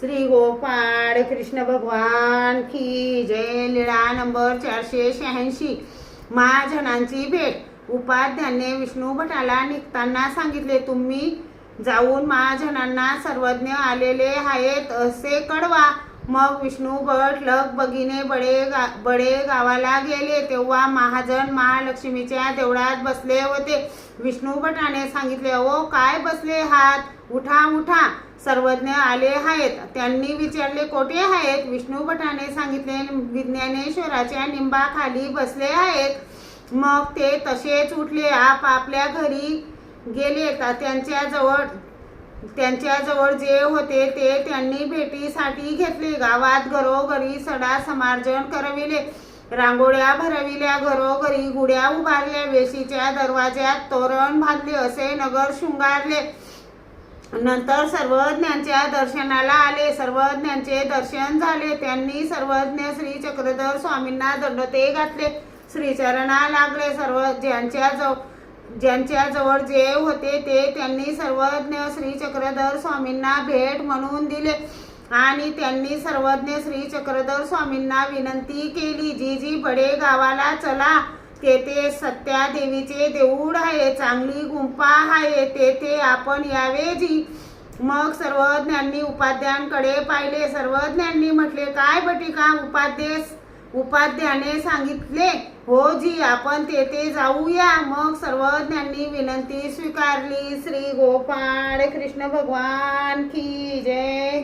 श्री गोपाळ कृष्ण भगवान की जय लीळा नंबर चारशे शहाऐंशी. महाजनांची भेट. उपाध्याने विष्णू भटाला निघताना सांगितले तुम्ही जाऊन महाजनांना सर्वज्ञ आलेले आहेत असे कळवा मग विष्णू भट लग बगीने बडे गा बडे गावाला गेले. तेव्हा महाजन महालक्ष्मीच्या देवळात बसले होते. विष्णू भटाने सांगितले ओ काय बसले हात उठा उठा. सर्वज्ञ आले आहेत. त्यांनी विचारले कोठे आहेत? विष्णू भटाने सांगितले विज्ञानेश्वराच्या निंबाखाली बसले आहेत. मग ते तसेच उठले. आप आपल्या घरी गेले. तर त्यांच्या जवळ त्यांच्याजवळ जे होते ते त्यांनी भेटीसाठी घेतले. गावात घरोघरी सडा समार्जन करविले. रांगोळ्या भरविल्या. घरोघरी गुड्या उभारल्या. वेशीच्या दरवाज्यात तोरण बांधले. असे नगर शृंगारले. नंतर सर्वज्ञांच्या दर्शनाला आले. सर्वज्ञांचे दर्शन झाले. त्यांनी सर्वज्ञ श्री चक्रधर स्वामींना दंडते घातले. श्रीचरणा लागले. सर्व ज्यांच्या जव ज्यांच्या जवळ जे होते ते त्यांनी सर्वज्ञ श्री चक्रधर स्वामींना भेट म्हणून दिले. आणि त्यांनी सर्वज्ञ श्री चक्रधर स्वामींना विनंती केली. जी जी बडे गावाला चला. तेथे सत्या देवीचे देऊळ आहे चांगली गुंफा आहे तेथे आपण यावे जी मग सर्वज्ञांनी उपाध्यांकडे पाहिले. सर्वज्ञांनी म्हटले काय बटिका उपाध्येस उपाध्याने सांगितले? हो जी आपण तेथे जाऊया. मग सर्वज्ञांनी विनंती स्वीकारली. श्री गोपाळ कृष्ण भगवान की जय.